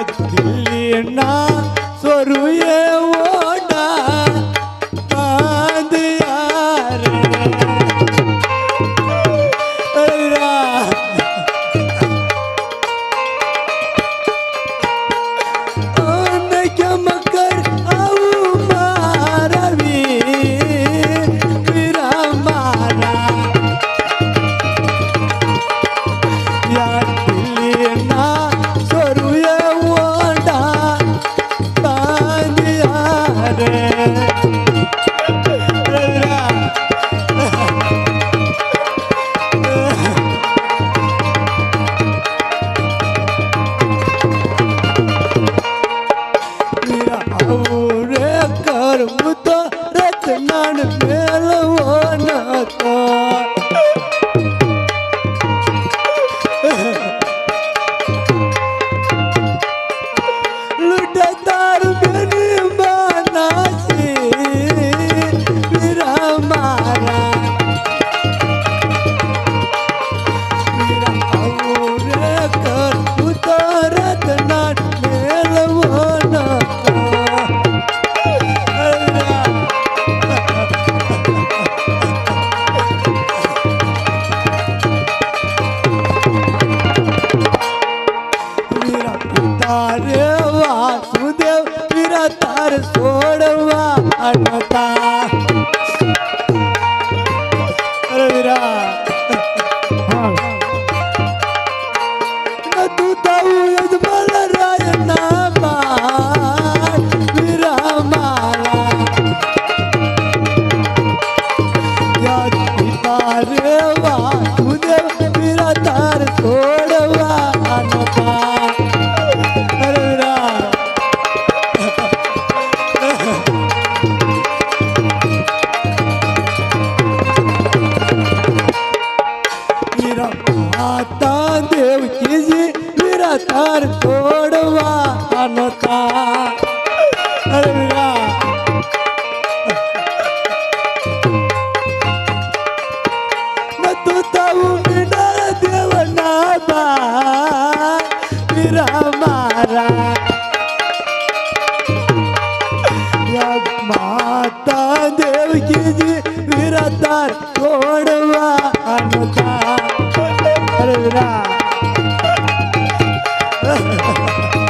दिल्ली ना स्वरूये ओडा बांध यार આવું રે કર્મ તો રચના મેળવો નતા તાર છોડવા અટતા તાર તોડવા આનો તાર માતા દેવકીજી વિરતાર તોડવા અનુતા અરે વિરા